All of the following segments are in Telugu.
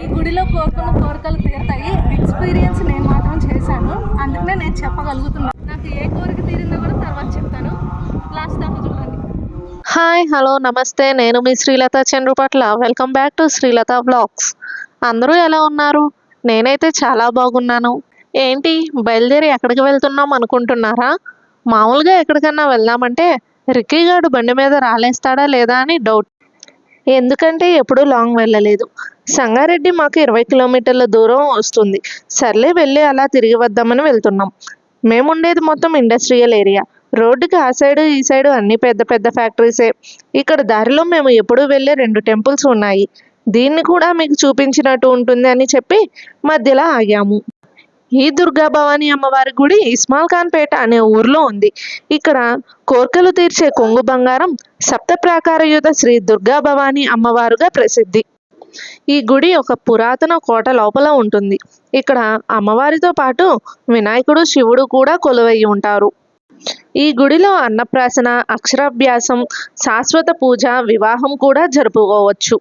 ఈ గుడిలో కోరుకున్న కోరికలు తీరుతాయి. ఎక్స్పీరియన్స్ నేను మాత్రం చేశాను. అందుకనే నేను చెప్పగలుగుతున్నాను నాకు ఏ కోరిక తీరిందో కూడా తర్వాత చెప్తాను. లాస్ట్ దాకా చూడండి. హాయ్ హలో నమస్తే. నేను మీ Srilatha Chandrapatla. Welcome back to Srilatha blogs అందరూ ఎలా ఉన్నారు? నేనైతే చాలా బాగున్నాను. ఏంటి బయలుదేరి ఎక్కడికి వెళ్తున్నాం అనుకుంటున్నారా? మామూలుగా ఎక్కడికన్నా వెళ్దామంటే రిక్కీగాడు బండి మీద రాలేస్తాడా లేదా అని డౌట్ ఎందుకంటే ఎప్పుడూ లాంగ్ వెళ్ళలేదు. సంగారెడ్డి మాకు ఇరవై కిలోమీటర్ల దూరం వస్తుంది. సర్లే వెళ్ళి అలా తిరిగి వద్దామని వెళ్తున్నాం. మేముండేది మొత్తం ఇండస్ట్రియల్ ఏరియా రోడ్డుకి ఆ సైడు ఈ సైడు అన్ని పెద్ద పెద్ద ఫ్యాక్టరీసే ఇక్కడ దారిలో మేము ఎప్పుడూ వెళ్ళే రెండు టెంపుల్స్ ఉన్నాయి. దీన్ని కూడా మీకు చూపించినట్టు ఉంటుంది అని చెప్పి మధ్యలో ఆగాము. ఈ దుర్గా భవానీ అమ్మవారి గుడి ఇస్మాల్ ఖాన్పేట అనే ఊర్లో ఉంది. ఇక్కడ కోర్కెలు తీర్చే కొంగు బంగారం సప్త ప్రాకారయుత శ్రీ దుర్గా భవానీ అమ్మవారుగా ప్రసిద్ధి. ఈ గుడి ఒక పురాతన కోట లోపల ఉంటుంది. ఇక్కడ అమ్మవారితో పాటు వినాయకుడు శివుడు కూడా కొలువై ఉంటారు. ఈ గుడిలో అన్నప్రాసన అక్షరాభ్యాసం శాశ్వత పూజ వివాహం కూడా జరుపుకోవచ్చు.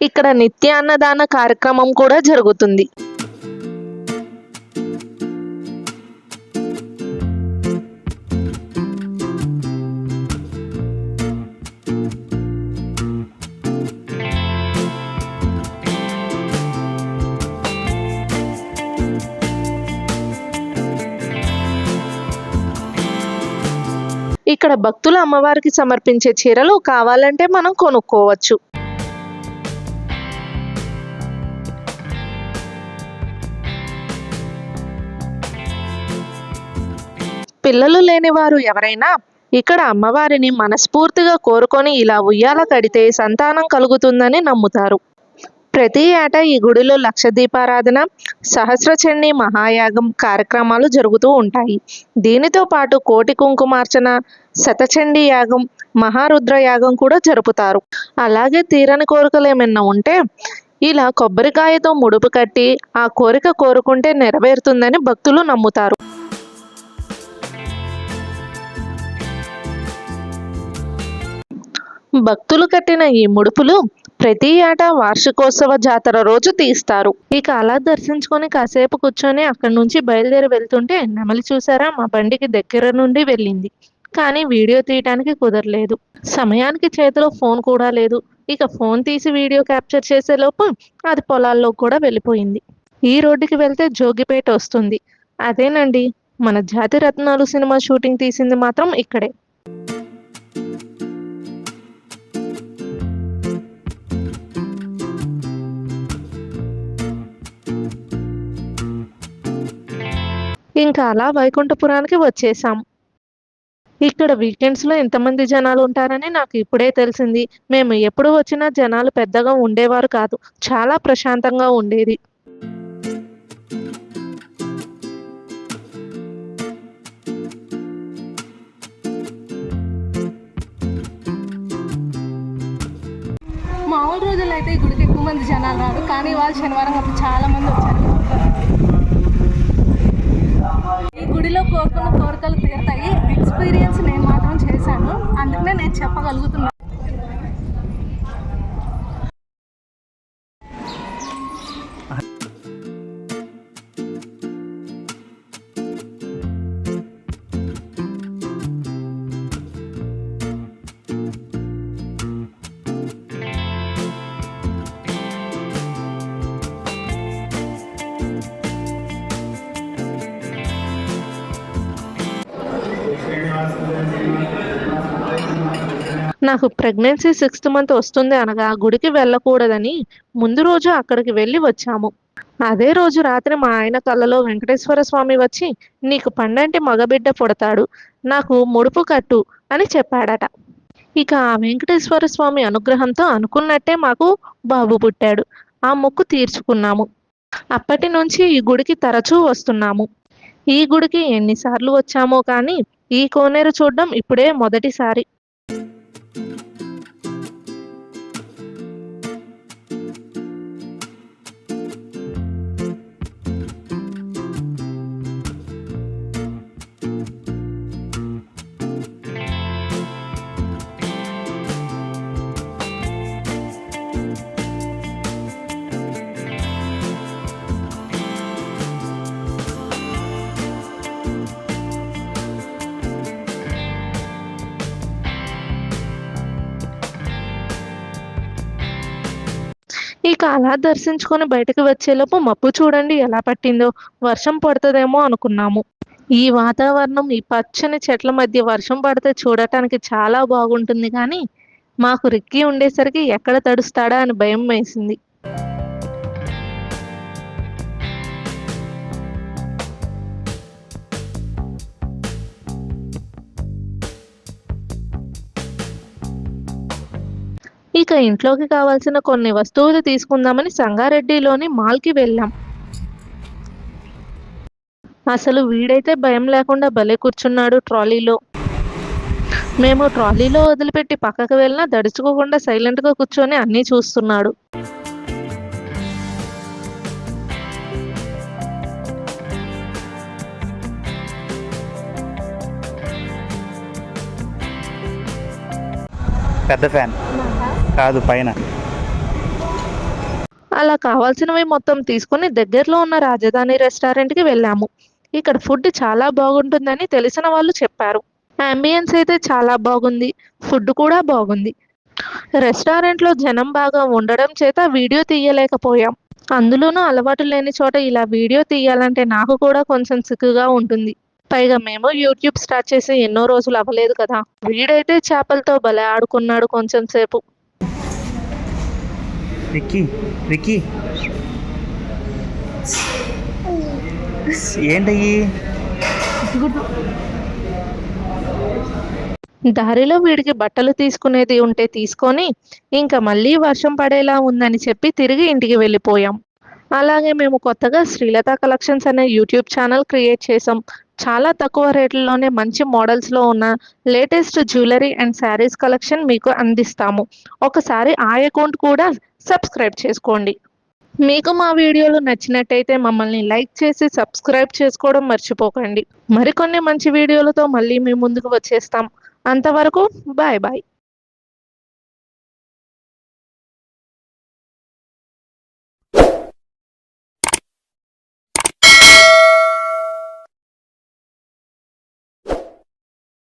ఇక్కడ నిత్య అన్నదాన కార్యక్రమం కూడా జరుగుతుంది. ఇక్కడ భక్తులు అమ్మవారికి సమర్పించే చీరలు కావాలంటే మనం కొనుక్కోవచ్చు. పిల్లలు లేని వారు ఎవరైనా ఇక్కడ అమ్మవారిని మనస్ఫూర్తిగా కోరుకొని ఇలా ఉయ్యాల కడితే సంతానం కలుగుతుందని నమ్ముతారు. ప్రతి ఏటా ఈ గుడిలో లక్ష దీపారాధన సహస్రచండి మహాయాగం కార్యక్రమాలు జరుగుతూ ఉంటాయి. దీనితో పాటు కోటి కుంకుమార్చన శతచండీ యాగం మహారుద్ర యాగం కూడా జరుపుతారు. అలాగే తీరని కోరికలు ఏమైనా ఉంటే ఇలా కొబ్బరికాయతో ముడుపు కట్టి ఆ కోరిక కోరుకుంటే నెరవేరుతుందని భక్తులు నమ్ముతారు. భక్తులు కట్టిన ఈ ముడుపులు ప్రతి ఏటా వార్షికోత్సవ జాతర రోజు తీస్తారు. ఇక అలా దర్శించుకొని కాసేపు కూర్చొని అక్కడి నుంచి బయలుదేరి వెళ్తుంటే నెమలి చూసారా మా బండికి దగ్గర నుండి వెళ్ళింది. కానీ వీడియో తీయటానికి కుదరలేదు. సమయానికి చేతిలో ఫోన్ కూడా లేదు. ఇక ఫోన్ తీసి వీడియో క్యాప్చర్ చేసే లోపు అది పొలాల్లో కూడా వెళ్ళిపోయింది. ఈ రోడ్డుకి వెళ్తే జోగిపేట వస్తుంది. అదేనండి మన జాతి రత్నాలు సినిమా షూటింగ్ తీసింది మాత్రం ఇక్కడే. ఇంకా అలా వైకుంఠపురానికి వచ్చేసాం. ఇక్కడ వీకెండ్స్లో ఎంతమంది జనాలు ఉంటారని నాకు ఇప్పుడే తెలిసింది. మేము ఎప్పుడు వచ్చినా జనాలు పెద్దగా ఉండేవారు కాదు. చాలా ప్రశాంతంగా ఉండేది. మామూలు రోజుల్లో అయితే గుడికి ఎక్కువ మంది జనాలు రారు. కానీ వాళ్ళు శనివారం అప్పుడు చాలా మంది వచ్చారు ఈ గుడిలో కోరుకున్న కోరికలు తీరుతాయి. ఎక్స్పీరియన్స్ నేను మాత్రం చేశాను. అందుకనే నేను చెప్పగలుగుతున్నాను. నాకు ప్రెగ్నెన్సీ సిక్స్త్ మంత్ వస్తుంది అనగా గుడికి వెళ్ళకూడదని ముందు రోజు అక్కడికి వెళ్ళి వచ్చాము. అదే రోజు రాత్రి మా ఆయన కళ్ళలో వెంకటేశ్వర స్వామి వచ్చి నీకు పండంటి మగబిడ్డ పుడతాడు నాకు ముడుపు కట్టు అని చెప్పాడట. ఇక ఆ వెంకటేశ్వర స్వామి అనుగ్రహంతో అనుకున్నట్టే మాకు బాబు పుట్టాడు. ఆ మొక్కు తీర్చుకున్నాము. అప్పటి నుంచి ఈ గుడికి తరచూ వస్తున్నాము. ఈ గుడికి ఎన్నిసార్లు వచ్చామో కానీ ఈ కోనేరు చూడడం ఇప్పుడే మొదటిసారి. ఇక అలా దర్శించుకొని బయటకు వచ్చేలోపు మబ్బు చూడండి ఎలా పట్టిందో. వర్షం పడుతుందేమో అనుకున్నాము. ఈ వాతావరణం ఈ పచ్చని చెట్ల మధ్య వర్షం పడితే చూడటానికి చాలా బాగుంటుంది కానీ మాకు రిక్కి ఉండేసరికి ఎక్కడ తడుస్తాడా అని భయం వేసింది. ఇక ఇంట్లోకి కావాల్సిన కొన్ని వస్తువులు తీసుకుందామని సంగారెడ్డిలోని మాల్కి వెళ్ళాం. అసలు వీడైతే భయం లేకుండా భలే కూర్చున్నాడు ట్రాలీలో. మేము ట్రాలీలో వదిలిపెట్టి పక్కకు వెళ్ళినా దడుచుకోకుండా సైలెంట్గా కూర్చొని అన్నీ చూస్తున్నాడు. పెద్ద ఫ్యాన్. కాదు పైన. అలా కావాల్సినవి మొత్తం తీసుకుని దగ్గరలో ఉన్న రాజధాని రెస్టారెంట్కి వెళ్ళాము. ఇక్కడ ఫుడ్ చాలా బాగుంటుందని తెలిసిన వాళ్ళు చెప్పారు. అంబియన్స్ అయితే చాలా బాగుంది. ఫుడ్ కూడా బాగుంది. రెస్టారెంట్లో జనం బాగా ఉండడం చేత వీడియో తీయలేకపోయాం. అందులోనూ అలవాటు లేని చోట ఇలా వీడియో తీయాలంటే నాకు కూడా కొంచెం సిక్కుగా ఉంటుంది. పైగా మేము యూట్యూబ్ స్టార్ట్ చేసి ఎన్నో రోజులు అవ్వలేదు కదా. వీడైతే చేపలతో భలే ఆడుకున్నాడు కొంచెం సేపు. విక్కీ విక్కీ ఏంటయ్యి? దారిలో వీడికి బట్టలు తీసుకునేది ఉంటే తీసుకొని ఇంకా మళ్ళీ వర్షం పడేలా ఉందని చెప్పి తిరిగి ఇంటికి వెళ్ళిపోయాం. అలాగే మేము కొత్తగా శ్రీలత కలెక్షన్స్ అనే యూట్యూబ్ ఛానల్ క్రియేట్ చేసాం చాలా తక్కువ రేట్లలోనే మంచి మోడల్స్లో ఉన్న latest jewellery and saris collection మీకు అందిస్తాము. ఒకసారి ఆ అకౌంట్ కూడా సబ్స్క్రైబ్ చేసుకోండి. మీకు మా వీడియోలు నచ్చినట్టయితే మమ్మల్ని లైక్ చేసి సబ్స్క్రైబ్ చేసుకోవడం మర్చిపోకండి. మరికొన్ని మంచి వీడియోలతో మళ్ళీ మీ ముందుకు వచ్చేస్తాం. అంతవరకు బాయ్ బాయ్.